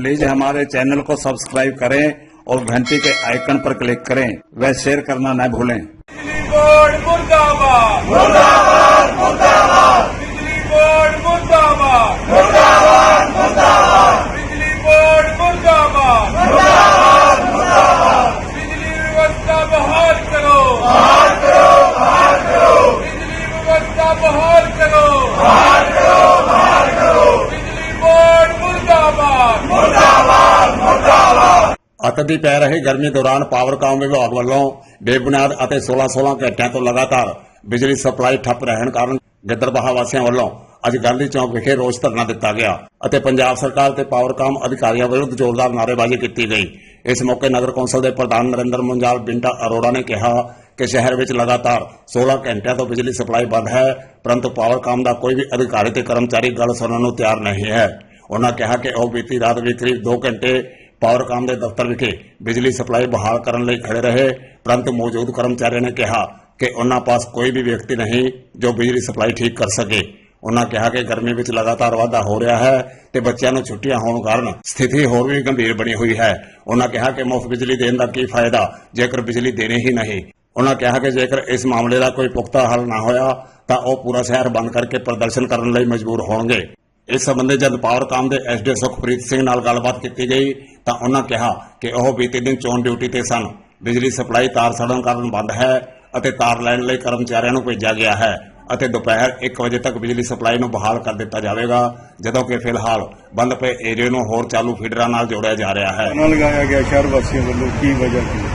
Please हमारे channel को subscribe करें और घंटी के आइकन पर क्लिक करें। व शेयर करना न भूलें। ਅੱਤ ਦੀ ਪੈ ਰਹੀ ਗਰਮੀ ਦੌਰਾਨ ਪਾਵਰਕਾਮ ਵਿਭਾਗ ਵੱਲੋਂ ਬੇਬੁਨਿਆਦ ਅਤੇ 16-16 ਘੰਟਿਆਂ ਤੋਂ ਲਗਾਤਾਰ ਬਿਜਲੀ ਸਪਲਾਈ ਠੱਪ ਰਹਿਣ ਕਾਰਨ ਗਿੱਦੜਬਾਹਾ ਵਾਸੀਆਂ ਵੱਲੋਂ ਅੱਜ ਗਾਂਧੀ ਚੌਕ ਵਿਖੇ ਰੋਸ ਧਰਨਾ ਦਿੱਤਾ ਗਿਆ ਅਤੇ ਪੰਜਾਬ ਸਰਕਾਰ ਤੇ ਪਾਵਰਕਾਮ ਅਧਿਕਾਰੀਆਂ ਵਿਰੁੱਧ ਜ਼ੋਰਦਾਰ ਨਾਅਰੇਬਾਜ਼ੀ ਕੀਤੀ ਗਈ। ਇਸ ਮੌਕੇ ਨਗਰ ਕੌਂਸਲ ਦੇ ਪ੍ਰਧਾਨ ਨਰਿੰਦਰ ਮੁੰਜਾਲ ਬਿੰਟਾ ਅਰੋੜਾ ਨੇ ਕਿਹਾ ਕਿ ਸ਼ਹਿਰ ਵਿੱਚ ਲਗਾਤਾਰ 16 ਘੰਟਿਆਂ ਤੋਂ ਬਿਜਲੀ ਸਪਲਾਈ ਬੰਦ ਹੈ, ਪਰੰਤੂ ਪਾਵਰਕਾਮ ਦਾ ਕੋਈ ਵੀ ਅਧਿਕਾਰੀ ਤੇ ਕਰਮਚਾਰੀ ਗੱਲ ਸੁਣਨ ਨੂੰ ਤਿਆਰ ਨਹੀਂ ਹੈ। ਉਹਨਾਂ ਕਿਹਾ ਕਿ ਉਹ ਬੀਤੀ ਰਾਤ ਵੀ ਕਰੀਬ 2 ਘੰਟੇ ਪਾਵਰਕਾਮ ਦੇ ਦਫ਼ਤਰ ਵਿਖੇ ਬਿਜਲੀ ਸਪਲਾਈ ਬਹਾਲ ਕਰਨ ਲਈ ਖੜੇ ਰਹੇ, ਪਰੰਤੂ ਮੌਜੂਦ ਕਰਮਚਾਰੀਆਂ ਨੇ ਕਿਹਾ ਕਿ ਉਹਨਾਂ ਪਾਸ ਕੋਈ ਵੀ ਵਿਅਕਤੀ ਨਹੀਂ ਜੋ ਬਿਜਲੀ ਸਪਲਾਈ ਠੀਕ ਕਰ ਸਕੇ। ਉਹਨਾਂ ਕਿਹਾ ਕਿ ਗਰਮੀ ਵਿੱਚ ਲਗਾਤਾਰ ਵਾਧਾ ਹੋ ਰਿਹਾ ਹੈ ਤੇ ਬੱਚਿਆਂ ਨੂੰ ਛੁੱਟੀਆਂ ਹੋਣ ਕਾਰਨ ਸਥਿਤੀ ਹੋਰ ਵੀ ਗੰਭੀਰ ਬਣੀ ਹੋਈ ਹੈ। ਉਹਨਾਂ ਕਿਹਾ ਕਿ ਮੁਫਤ ਬਿਜਲੀ ਦੇਣ ਦਾ ਕੀ ਫਾਇਦਾ, ਜੇਕਰ ਬਿਜਲੀ ਦੇਣੀ ਹੀ ਨਹੀਂ। ਉਹਨਾਂ ਕਿਹਾ ਕਿ ਜੇਕਰ ਇਸ ਮਾਮਲੇ ਦਾ ਕੋਈ ਪੁਖਤਾ ਹੱਲ ਨਾ ਹੋਇਆ, ਤਾਂ ਉਹ ਪੂਰਾ ਸ਼ਹਿਰ ਬੰਦ ਕਰਕੇ ਪ੍ਰਦਰਸ਼ਨ ਕਰਨ ਲਈ ਮਜਬੂਰ ਹੋਣਗੇ। ਇਸ ਸੰਬੰਧੀ ਜਦ ਪਾਵਰਕਾਮ ਦੇ ਐਸਡੀ ਸੁਖਪ੍ਰੀਤ ਸਿੰਘ ਨਾਲ ਗੱਲਬਾਤ ਕੀਤੀ ਗਈ ਤਾਂ ਉਹਨਾਂ ਕਿਹਾ ਕਿ ਉਹ ਬੀਤੇ ਦਿਨ ਚੋਣ ਡਿਊਟੀ ਤੇ ਸਨ। ਬਿਜਲੀ ਸਪਲਾਈ ਤਾਰ ਸੜਨ ਕਾਰਨ ਬੰਦ ਹੈ ਅਤੇ ਤਾਰ ਲੈਣ ਲਈ ਕਰਮਚਾਰੀਆਂ ਨੂੰ ਭੇਜਿਆ ਗਿਆ ਹੈ ਅਤੇ ਦੁਪਹਿਰ 1 ਵਜੇ ਤੱਕ ਬਿਜਲੀ ਸਪਲਾਈ ਨੂੰ ਬਹਾਲ ਕਰ ਦਿੱਤਾ ਜਾਵੇਗਾ ਜਦੋਂ ਕਿ ਫਿਲਹਾਲ ਬੰਦ ਪਏ ਏਰੀਏ ਨੂੰ ਹੋਰ ਚਾਲੂ ਫੀਡਰਾਂ ਨਾਲ ਜੋੜਿਆ ਜਾ ਰਿਹਾ ਹੈ। ਧਰਨਾ ਲਗਾਇਆ ਗਿਆ ਸ਼ਹਿਰ ਵਾਸੀਆਂ ਵੱਲੋਂ ਕੀ ਵਜ੍ਹਾ ਸੀ?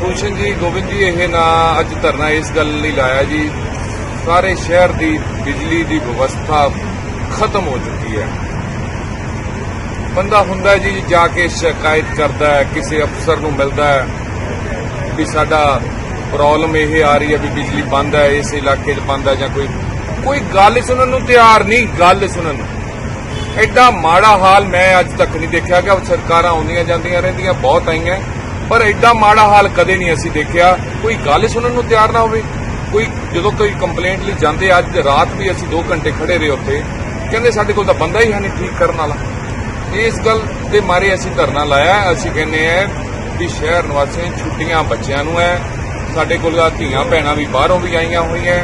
ਭੂਸ਼ਣ ਜੀ ਗੋਬਿੰਦ ਜੀ ਇਹ ਨਾ ਅੱਜ ਧਰਨਾ ਇਸ ਗੱਲ ਲਈ ਲਾਇਆ ਜੀ ਸਾਰੇ ਸ਼ਹਿਰ ਦੀ ਬਿਜਲੀ ਦੀ ਵਿਵਸਥਾ ਖਤਮ ਹੋ ਚੁੱਕੀ ਹੈ। ਬੰਦਾ ਹੁੰਦਾ ਜੀ, ਜਾ ਕੇ ਸ਼ਿਕਾਇਤ ਕਰਦਾ ਹੈ, ਕਿਸੇ ਅਫਸਰ ਨੂੰ ਮਿਲਦਾ ਹੈ ਵੀ ਸਾਡਾ ਪ੍ਰੋਬਲਮ ਇਹ ਆ ਰਹੀ ਹੈ ਵੀ ਬਿਜਲੀ ਬੰਦ ਹੈ, ਇਸ ਇਲਾਕੇ 'ਚ ਬੰਦ ਹੈ ਜਾਂ ਕੋਈ। ਕੋਈ ਗੱਲ ਸੁਣਨ ਨੂੰ ਤਿਆਰ ਨਹੀਂ, ਗੱਲ ਸੁਣਨ ਨੂੰ। ਐਡਾ ਮਾੜਾ ਹਾਲ ਮੈਂ ਅੱਜ ਤੱਕ ਨਹੀਂ ਦੇਖਿਆ ਕਿ ਸਰਕਾਰਾਂ ਆਉਂਦੀਆਂ ਜਾਂਦੀਆਂ ਰਹਿੰਦੀਆਂ, ਬਹੁਤ ਆਈਆਂ। ਪਰ ਐਡਾ ਮਾੜਾ ਹਾਲ ਕਦੇ ਨਹੀਂ ਅਸੀਂ ਦੇਖਿਆ। ਕੋਈ ਗੱਲ ਸੁਣਨ ਨੂੰ ਤਿਆਰ ਨਾ ਹੋਵੇ। ਕੋਈ ਜਦੋਂ ਕੋਈ ਕੰਪਲੇਂਟ ਲਈ ਜਾਂਦੇ ਅੱਜ ਰਾਤ ਵੀ ਅਸੀਂ 2 ਘੰਟੇ ਖੜੇ ਰਹੇ ਉੱਥੇ, ਕਹਿੰਦੇ ਸਾਡੇ ਕੋਲ ਤਾਂ ਬੰਦਾ ਹੀ ਹੈ ਨਹੀਂ ਠੀਕ ਕਰਨ ਵਾਲਾ। ਇਸ ਗੱਲ ਦੇ ਮਾਰੇ ਅਸੀਂ ਧਰਨਾ ਲਾਇਆ, ਅਸੀਂ ਕਹਿੰਦੇ ਆ ਵੀ ਸ਼ਹਿਰ ਨਿਵਾਸੀਆਂ ਛੁੱਟੀਆਂ ਬੱਚਿਆਂ ਨੂੰ ਹੈ, ਸਾਡੇ ਕੋਲ ਤਾਂ ਧੀਆਂ ਭੈਣਾਂ ਵੀ ਬਾਹਰੋਂ ਵੀ ਆਈਆਂ ਹੋਈਆਂ,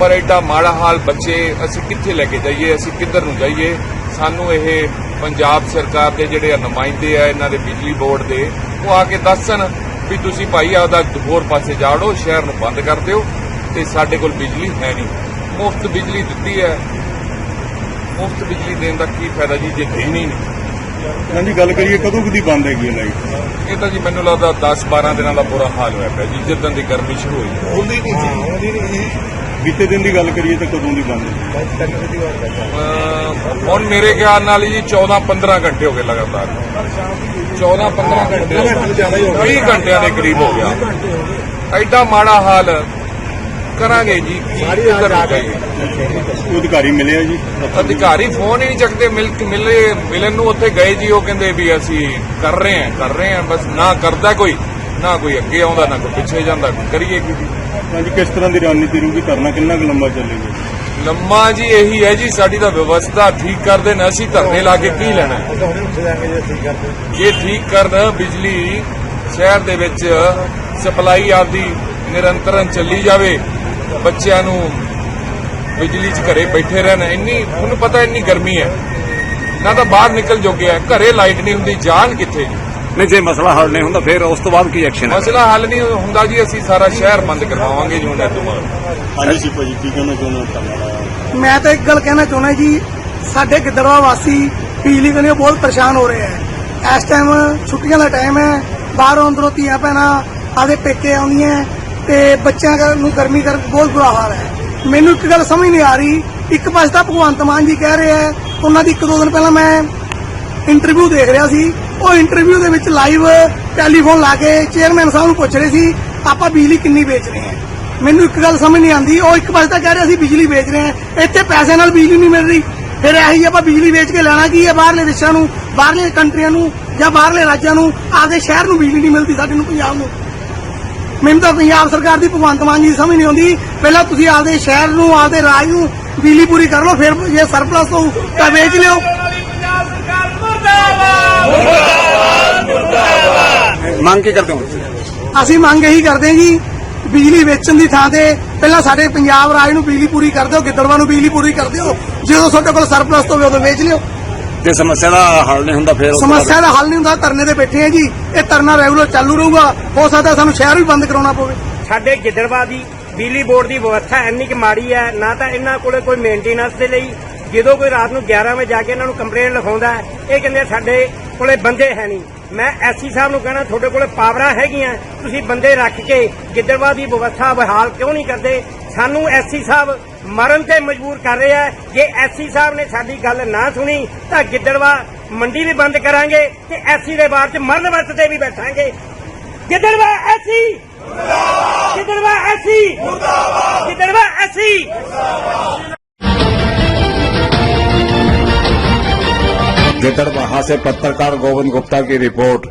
ਪਰ ਐਡਾ ਮਾੜਾ ਹਾਲ ਬੱਚੇ, ਅਸੀਂ ਕਿੱਥੇ ਲੈ ਕੇ ਜਾਈਏ, ਅਸੀਂ ਕਿੱਧਰ ਨੂੰ ਜਾਈਏ? ਸਾਨੂੰ ਇਹ ਪੰਜਾਬ ਸਰਕਾਰ ਦੇ ਜਿਹੜੇ ਨੁਮਾਇੰਦੇ ਆ, ਇਹਨਾਂ ਦੇ ਬਿਜਲੀ ਬੋਰਡ ਦੇ, ਉਹ ਆ ਕੇ ਦੱਸਣ ਵੀ ਤੁਸੀਂ ਭਾਈ ਆਪਦਾ ਹੋਰ ਪਾਸੇ ਜਾੜੋ ਸ਼ਹਿਰ ਨੂੰ ਬੰਦ ਕਰ ਦਿਓ। ਤੇ ਸਾਡੇ ਕੋਲ ਬਿਜਲੀ ਹੈ ਨਹੀਂ। ਮੁਫਤ ਬਿਜਲੀ ਦਿੱਤੀ ਹੈ। ਮੁਫਤ ਬਿਜਲੀ ਦੇਣ ਦਾ ਕੀ ਫਾਇਦਾ ਜੀ ਜੇ ਦੇਣੀ ਨਹੀਂ। ਹਾਂਜੀ ਗੱਲ ਕਰੀਏ ਕਦੋਂ ਕਦੀ ਬੰਦ ਹੈਗੀ ਹੈ ਲਾਈਟ? ਇਹ ਤਾਂ ਜੀ ਮੈਨੂੰ ਲੱਗਦਾ 10 12 ਦਿਨਾਂ ਦਾ ਬੁਰਾ ਹਾਲ ਹੋਇਆ ਪਿਆ ਜੀ ਜਿੱਦਾਂ ਦੀ ਗਰਮੀ ਸ਼ੁਰੂ ਹੋਈ ਹੁੰਦੀ ਨਹੀਂ ਬੀਤੇ ਦਿਨ ਦੀ ਗੱਲ ਕਰੀਏ ਤਾਂ ਕਦੋਂ ਦੀ ਬੰਦ ਹੁਣ ਮੇਰੇ ਖਿਆਲ ਨਾਲ ਜੀ 14 15 ਘੰਟੇ ਹੋ ਗਏ ਲਗਾਤਾਰ। 14 15 ਘੰਟੇ 20 ਘੰਟਿਆਂ ਦੇ ਕਰੀਬ ਹੋ ਗਿਆ। ਐਡਾ ਮਾੜਾ ਹਾਲ ਕਰਾਂਗੇ ਜੀ। ਕੀ ਕਿੱਧਰ ਨੂੰ ਜਾਈਏ ਕੋਈ ਅਧਿਕਾਰੀ ਮਿਲਿਆ ਜੀ? ਅਧਿਕਾਰੀ ਫੋਨ ਹੀ ਨਹੀਂ ਚੱਕਦੇ ਮਿਲ ਮਿਲੇ ਮਿਲਣ ਨੂੰ ਉੱਥੇ ਗਏ ਜੀ ਉਹ ਕਹਿੰਦੇ ਵੀ ਅਸੀਂ ਕਰ ਰਹੇ ਹਾਂ ਕਰ ਰਹੇ ਹਾਂ ਬਸ ਨਾ ਕਰਦਾ ਕੋਈ ਨਾ ਕੋਈ ਅੱਗੇ ਆਉਂਦਾ ਨਾ ਕੋਈ ਪਿੱਛੇ ਜਾਂਦਾ ਕੋਈ ਕਰੀਏ ਕੀ ਜੀ। ਹਾਂਜੀ ਕਿਸ ਤਰ੍ਹਾਂ ਦੀ ਰਣਨੀਤੀ ਰਹੂਗੀ? ਧਰਨਾ ਕਿੰਨਾ ਕੁ ਲੰਬਾ ਚੱਲੇਗਾ? ਲੰਮਾ ਜੀ ਇਹੀ ਹੈ ਜੀ ਸਾਡੀ ਤਾਂ ਵਿਵਸਥਾ ਠੀਕ ਕਰ ਦੇਣ ਅਸੀਂ ਧਰਨੇ ਲਾ ਕੇ ਕੀ ਲੈਣਾ? ਜੇ ਠੀਕ ਕਰਨ ਬਿਜਲੀ ਸ਼ਹਿਰ ਦੇ ਵਿੱਚ ਸਪਲਾਈ ਆਪਦੀ ਨਿਰੰਤਰਨ ਚੱਲੀ ਜਾਵੇ ਬੱਚਿਆਂ ਨੂੰ ਬਿਜਲੀ 'ਚ ਘਰੇ ਬੈਠੇ ਰਹਿਣ ਇੰਨੀ ਤੁਹਾਨੂੰ ਪਤਾ ਇੰਨੀ ਗਰਮੀ ਹੈ। ਨਾ ਤਾਂ ਬਾਹਰ ਨਿਕਲ ਜੋਗੇ ਹੈ ਘਰੇ ਲਾਈਟ ਨਹੀਂ ਹੁੰਦੀ ਜਾਣ ਕਿੱਥੇ? ਜੀ ਨਹੀਂ ਜੇ ਮਸਲਾ ਹੱਲ ਨਹੀਂ ਹੁੰਦਾ ਫਿਰ ਉਸ ਤੋਂ ਬਾਅਦ ਕੀ ਐਕਸ਼ਨ ਮਸਲਾ ਹੱਲ ਨਹੀਂ ਹੁੰਦਾ ਜੀ ਅਸੀਂ ਸਾਰਾ ਸ਼ਹਿਰ ਬੰਦ ਕਰਵਾਵਾਂਗੇ ਜੀ ਹੁਣ ਬਾਅਦ। ਹਾਂਜੀ ਕੀ ਕਹਿਣਾ ਚਾਹੁੰਦੇ ਹੋ? ਮੈਂ ਤਾਂ ਇੱਕ ਗੱਲ ਕਹਿਣਾ ਚਾਹੁੰਦਾ ਜੀ ਸਾਡੇ ਗਿੱਦੜਵਾ ਵਾਸੀ ਬਿਜਲੀ ਕਨੀਓ ਬਹੁਤ ਪਰੇਸ਼ਾਨ ਹੋ ਰਹੇ ਹੈ ਇਸ ਟਾਈਮ ਛੁੱਟੀਆਂ ਦਾ ਟਾਈਮ ਹੈ ਬਾਹਰੋਂ ਅੰਦਰੋਂ ਧੀਆਂ ਭੈਣਾਂ ਆਦੇ ਪੇਕੇ ਆਉਂਦੀਆਂ ਤੇ ਬੱਚਿਆਂ ਨੂੰ ਗਰਮੀ ਕਰਕੇ ਬਹੁਤ ਬੁਰਾ ਹਾਲ ਹੈ। ਮੈਨੂੰ ਇੱਕ ਗੱਲ ਸਮਝ ਨਹੀਂ ਆ ਰਹੀ। ਇੱਕ ਪਾਸੇ ਤਾਂ ਭਗਵੰਤ ਮਾਨ ਜੀ ਕਹਿ ਰਹੇ ਹੈ, ਉਹਨਾਂ ਦੀ ਇੱਕ ਦੋ ਦਿਨ ਪਹਿਲਾਂ ਮੈਂ ਇੰਟਰਵਿਊ ਦੇਖ ਰਿਹਾ ਸੀ। ਉਹ ਇੰਟਰਵਿਊ ਦੇ ਵਿੱਚ ਲਾਈਵ ਟੈਲੀਫੋਨ ਲਾ ਕੇ ਚੇਅਰਮੈਨ ਸਾਹਿਬ ਨੂੰ ਪੁੱਛ ਰਹੇ ਸੀ, ਆਪਾਂ ਬਿਜਲੀ ਕਿੰਨੀ ਵੇਚ ਰਹੇ ਹਾਂ? ਮੈਨੂੰ ਇੱਕ ਗੱਲ ਸਮਝ ਨਹੀਂ ਆਉਂਦੀ। ਉਹ ਇੱਕ ਪਾਸੇ ਤਾਂ ਕਹਿ ਰਹੇ ਅਸੀਂ ਬਿਜਲੀ ਵੇਚ ਰਹੇ ਹਾਂ। ਇੱਥੇ ਪੈਸੇ ਨਾਲ ਬਿਜਲੀ ਨਹੀਂ ਮਿਲ ਰਹੀ। ਫਿਰ ਇਹੀ ਆਪਾਂ ਬਿਜਲੀ ਵੇਚ ਕੇ ਲੈਣਾ ਕੀ ਹੈ? ਬਾਹਰਲੇ ਦੇਸ਼ਾਂ ਨੂੰ, ਬਾਹਰਲੇ ਕੰਟਰੀਆਂ ਨੂੰ ਜਾਂ ਬਾਹਰਲੇ ਰਾਜਾਂ ਨੂੰ, ਆਪਦੇ ਸ਼ਹਿਰ ਨੂੰ ਬਿਜਲੀ ਨਹੀਂ ਮਿਲਦੀ ਸਾਡੇ ਨੂੰ, ਪੰਜਾਬ ਨੂੰ। ਮੈਨੂੰ ਤਾਂ ਪੰਜਾਬ ਸਰਕਾਰ ਦੀ ਭਗਵੰਤ ਮਾਨ ਜੀ ਸਮਝ ਨਹੀਂ ਆਉਂਦੀ। ਪਹਿਲਾਂ ਤੁਸੀਂ ਆਪਦੇ ਸ਼ਹਿਰ ਨੂੰ ਆਪਦੇ ਰਾਜ ਨੂੰ ਬਿਜਲੀ ਪੂਰੀ ਕਰ ਲਓ ਫਿਰ ਜੇ ਸਰਪਲਸ ਹੋਊ ਤਾਂ ਵੇਚ ਲਿਓ। ਮੰਗ ਕੀ ਕਰਦੇ ਹੋ ਅਸੀਂ ਮੰਗ ਇਹੀ ਕਰਦੇ ਹਾਂ ਜੀ ਬਿਜਲੀ ਵੇਚਣ ਦੀ ਥਾਂ ਤੇ ਪਹਿਲਾਂ ਸਾਡੇ ਪੰਜਾਬ ਰਾਜ ਨੂੰ ਬਿਜਲੀ ਪੂਰੀ ਕਰ ਦਿਓ ਗਿੱਦੜਵਾ ਨੂੰ ਬਿਜਲੀ ਪੂਰੀ ਕਰ ਦਿਓ। ਜਦੋਂ ਤੁਹਾਡੇ ਕੋਲ ਸਰਪਲਸ ਹੋਵੇ ਉਦੋਂ ਵੇਚ ਲਿਓ। ਜੇ ਸਮੱਸਿਆ ਦਾ ਹੱਲ ਨਹੀਂ ਹੁੰਦਾ ਫਿਰ ਸਮੱਸਿਆ ਦਾ ਹੱਲ ਨਹੀਂ ਹੁੰਦਾ ਧਰਨੇ ਤੇ ਬੈਠੇ ਆ ਜੀ। ਇਹ ਧਰਨਾ ਰੈਗੂਲਰ ਚਾਲੂ ਰਹੂਗਾ। ਹੋ ਸਕਦਾ ਸਾਨੂੰ ਸ਼ਹਿਰ ਵੀ ਬੰਦ ਕਰਾਉਣਾ ਪਵੇ। ਸਾਡੇ ਗਿੱਦੜਵਾ ਦੀ ਬਿਜਲੀ ਬੋਰਡ ਦੀ ਵਿਵਸਥਾ ਇੰਨੀ ਕਿ ਮਾੜੀ ਹੈ ਨਾ ਤਾਂ ਇਹਨਾਂ ਕੋਲੇ ਕੋਈ ਮੇਨਟੇਨੈਂਸ ਦੇ ਲਈ ਜਦੋਂ ਕੋਈ ਰਾਤ ਨੂੰ 11 ਵਜੇ ਜਾ ਕੇ ਇਹਨਾਂ ਨੂੰ ਕੰਪਲੇਂਟ ਲਿਖਾਉਂਦਾ ਹੈ, ਇਹ ਕਹਿੰਦੇ ਸਾਡੇ ਕੋਲੇ ਬੰਦੇ ਹੈ ਨਹੀਂ। ਮੈਂ ਐਸਸੀ ਸਾਹਿਬ ਨੂੰ ਕਹਿਣਾ ਤੁਹਾਡੇ ਕੋਲੇ ਪਾਵਰਾਂ ਹੈਗੀਆਂ ਤੁਸੀਂ ਬੰਦੇ ਰੱਖ ਕੇ ਗਿੱਦੜਵਾ ਦੀ ਵਿਵਸਥਾ ਬਹਾਲ ਕਿਉਂ ਨਹੀਂ ਕਰਦੇ? ਸਾਨੂੰ ਐਸਸੀ ਸਾਹਿਬ ਮਰਨ ਤੇ ਮਜਬੂਰ ਕਰ ਰਹੇ ਆ ਜੇ ਐਸਸੀ ਸਾਹਿਬ ਨੇ ਸਾਡੀ ਗੱਲ ਨਾ ਸੁਣੀ ਤਾਂ ਗਿੱਦੜਵਾ ਮੰਡੀ ਵੀ ਬੰਦ ਕਰਾਂਗੇ ਤੇ ਐਸਸੀ ਦੇ ਬਾਅਦ ਚ ਮਰਨ ਵਰਤ ਤੇ ਵੀ ਬੈਠਾਂਗੇ ਗਿੱਦੜਵਾ ਐਸੀ ਗਿੱਦੜਵਾ ਐਸੀ ਗਿੱਦੜਵਾ ਐਸੀ गिदड़बाहा से पत्रकार गोविंद गुप्ता की रिपोर्ट